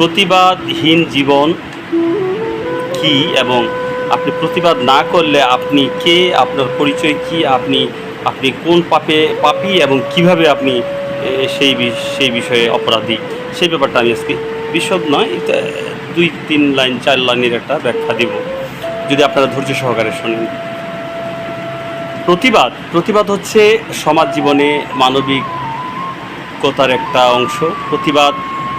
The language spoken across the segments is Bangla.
প্রতিবাদহীন জীবন কি এবং আপনি প্রতিবাদ না করলে আপনি কে, আপনার পরিচয় কি, আপনি আপনি কোন পাপে, পাপী এবং কীভাবে আপনি সেই সেই বিষয়ে অপরাধী? সেই ব্যাপারটা আমি আজকে বিশদ নয় দুই, তিন লাইন, চার লাইনের একটা ব্যাখ্যা দেব। যদি আপনারা ধৈর্য সহকারে শোনেন। প্রতিবাদ প্রতিবাদ হচ্ছে সমাজ জীবনে মানবিকতার একটা অংশ। প্রতিবাদ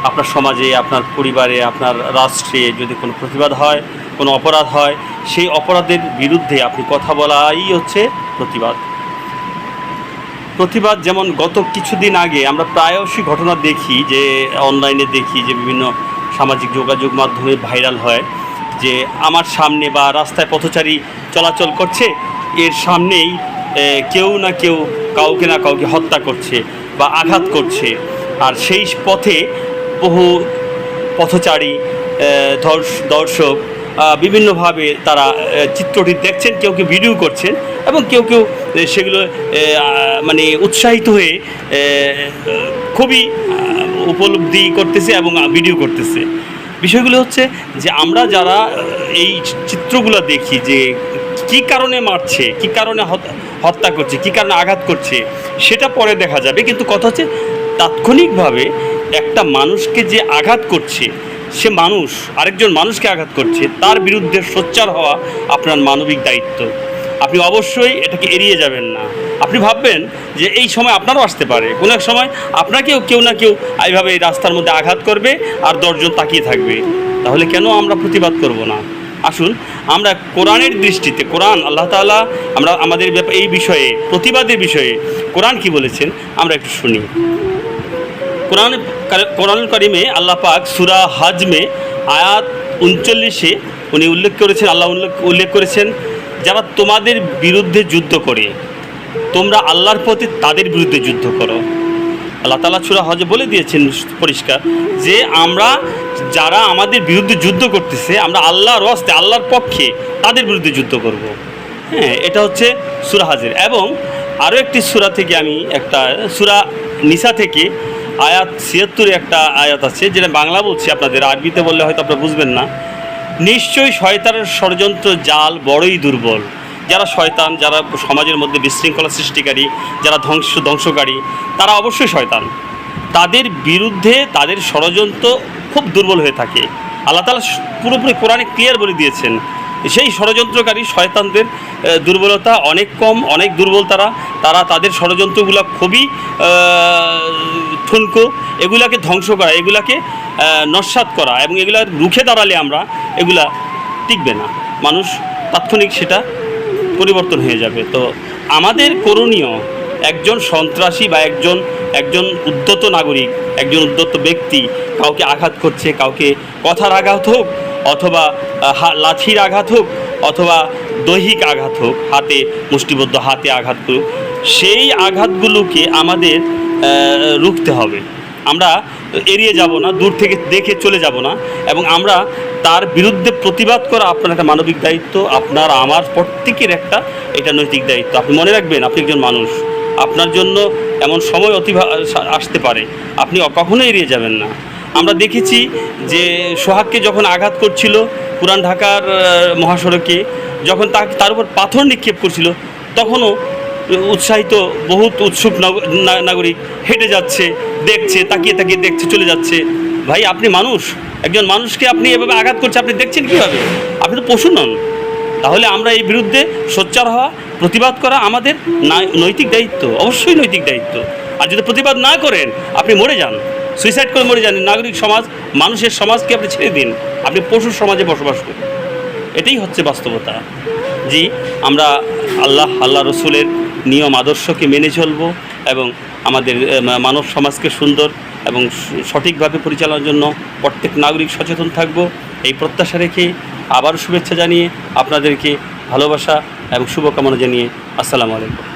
আপনার সমাজে, আপনার পরিবারে, আপনার রাষ্ট্রে যদি কোনো প্রতিবাদ হয়, কোনো অপরাধ হয়, সেই অপরাধের বিরুদ্ধে আপনি কথা বলাই হচ্ছে প্রতিবাদ। প্রতিবাদ যেমন গত কিছুদিন আগে আমরা প্রায়শই ঘটনা দেখি যে, অনলাইনে দেখি যে বিভিন্ন সামাজিক যোগাযোগ মাধ্যমে ভাইরাল হয় যে, আমার সামনে বা রাস্তায় পথচারী চলাচল করছে, এর সামনেই কেউ না কেউ কাউকে না কাউকে হত্যা করছে বা আঘাত করছে। আর সেই পথে বহু পথচারী দর্শক বিভিন্নভাবে তারা চিত্রটি দেখছেন, কেউ কেউ ভিডিও করছেন এবং কেউ কেউ সেগুলো মানে উৎসাহিত হয়ে খুবই উপলব্ধি করতেছে এবং ভিডিও করতেছে। বিষয়গুলো হচ্ছে যে আমরা যারা এই চিত্রগুলো দেখি যে কি কারণে মারছে, কি কারণে হত- হত্যা করছে, কি কারণে আঘাত করছে, সেটা পরে দেখা যাবে। কিন্তু কথা হচ্ছে তাৎক্ষণিকভাবে একটা মানুষকে যে আঘাত করছে, সে মানুষ, আরেকজন মানুষকে আঘাত করছে, তার বিরুদ্ধে সোচ্চার হওয়া আপনার মানবিক দায়িত্ব। আপনি অবশ্যই এটাকে এড়িয়ে যাবেন না। আপনি ভাববেন যে এই সময় আপনারও আসতে পারে। কোনো এক সময় আপনাকেও কেউ না কেউ এইভাবে এই রাস্তার মধ্যে আঘাত করবে আর দশজন তাকিয়ে থাকবে। তাহলে কেন আমরা প্রতিবাদ করব না? আসুন, আমরা কোরআনের দৃষ্টিতে, কোরআন, আল্লাহ তাআলা, আমরা আমাদের এই বিষয়ে, প্রতিবাদের বিষয়ে কোরআন কি বলেছেন, আমরা একটু শুনি। কোরআন কোরআন করিমে আল্লাহ পাক সুরা হাজমে আয়াত উনচল্লিশে উনি উল্লেখ করেছেন, আল্লাহ উল্লেখ উল্লেখ করেছেন, যারা তোমাদের বিরুদ্ধে যুদ্ধ করে, তোমরা আল্লাহর প্রতি তাদের বিরুদ্ধে যুদ্ধ করো। আল্লাহ তালা সুরা হজে বলে দিয়েছেন পরিষ্কার যে আমরা যারা আমাদের বিরুদ্ধে যুদ্ধ করতেছে, আমরা আল্লাহর হস্তে আল্লাহর পক্ষে তাদের বিরুদ্ধে যুদ্ধ করব। হ্যাঁ এটা হচ্ছে সুরা হাজের। এবং আরও একটি সুরা থেকে আমি একটা, সুরা নিসা থেকে আয়াত ছিয়াত্তরে একটা আয়াত আছে, যেটা বাংলা বলছি, আপনাদের আরবিতে বললে হয়তো আপনারা বুঝবেন না। নিশ্চয়ই শয়তানের ষড়যন্ত্র জাল বড়ই দুর্বল। যারা শয়তান, যারা সমাজের মধ্যে বিশৃঙ্খলা সৃষ্টিকারী, যারা ধ্বংস, ধ্বংসকারী, তারা অবশ্যই শয়তান। তাদের বিরুদ্ধে তাদের ষড়যন্ত্র খুব দুর্বল হয়ে থাকে। আল্লাহ তালা পুরোপুরি কোরআনে ক্লিয়ার বলে দিয়েছেন, সেই ষড়যন্ত্রকারী শয়তানদের দুর্বলতা অনেক কম, অনেক দুর্বল তারা। তারা তাদের ষড়যন্ত্রগুলো খুবই ঠুনকো এগুলাকে ধ্বংস করা, এগুলাকে নস্যাৎ করা এবং এগুলা রুখে দাঁড়ালে আমরা এগুলা টিকবে না। মানুষ তাৎক্ষণিক সেটা পরিবর্তন হয়ে যাবে। তো আমাদের করণীয় একজন সন্ত্রাসী বা একজন একজন উদ্যত নাগরিক, একজন উদ্যত ব্যক্তি কাউকে আঘাত করছে, কাউকে কথার আঘাত হোক অথবা লাঠির আঘাত হোক অথবা দৈহিক আঘাত হোক, হাতে মুষ্টিবদ্ধ হাতে আঘাত করুক, সেই আঘাতগুলোকে আমাদের রুখতে হবে। আমরা এড়িয়ে যাব না, দূর থেকে দেখে চলে যাব না এবং আমরা তার বিরুদ্ধে প্রতিবাদ করা আপনার একটা মানবিক দায়িত্ব, আপনার, আমার প্রত্যেকের একটা এটা নৈতিক দায়িত্ব। আপনি মনে রাখবেন, আপনি একজন মানুষ। আপনার জন্য এমন সময় অতিভা আসতে পারে। আপনি কখনো এড়িয়ে যাবেন না। আমরা দেখেছি যে সোহাগকে যখন আঘাত করছিল পুরান ঢাকার মহাসড়কে, যখন তা তার উপর পাথর নিক্ষেপ করছিল, তখনও উৎসাহিত বহুত উৎসুক নাগরিক হেঁটে যাচ্ছে, দেখছে, তাকিয়ে তাকিয়ে দেখছে, চলে যাচ্ছে। ভাই, আপনি মানুষ। একজন মানুষকে আপনি এভাবে আঘাত করছে, আপনি দেখছেন কীভাবে? আপনি তো পশু নন। তাহলে আমরা এই বিরুদ্ধে সোচ্চার হওয়া, প্রতিবাদ করা আমাদের নৈতিক দায়িত্ব। অবশ্যই নৈতিক দায়িত্ব। আর যদি প্রতিবাদ না করেন, আপনি মরে যান। সুইসাইড করে মরে যান। নাগরিক সমাজ, মানুষের সমাজকে আপনি ছেড়ে দিন। আপনি পশুর সমাজে বসবাস করুন। এটাই হচ্ছে বাস্তবতা। জি, আমরা আল্লাহ আল্লাহ রসুলের নিয়ম আদর্শকে মেনে চলবো এবং আমাদের মানব সমাজকে সুন্দর এবং সঠিকভাবে পরিচালনার জন্য প্রত্যেক নাগরিক সচেতন থাকব। এই প্রত্যাশা রেখে আবারও শুভেচ্ছা জানিয়ে আপনাদেরকে ভালোবাসা এবং শুভকামনা জানিয়ে আসসালামু আলাইকুম।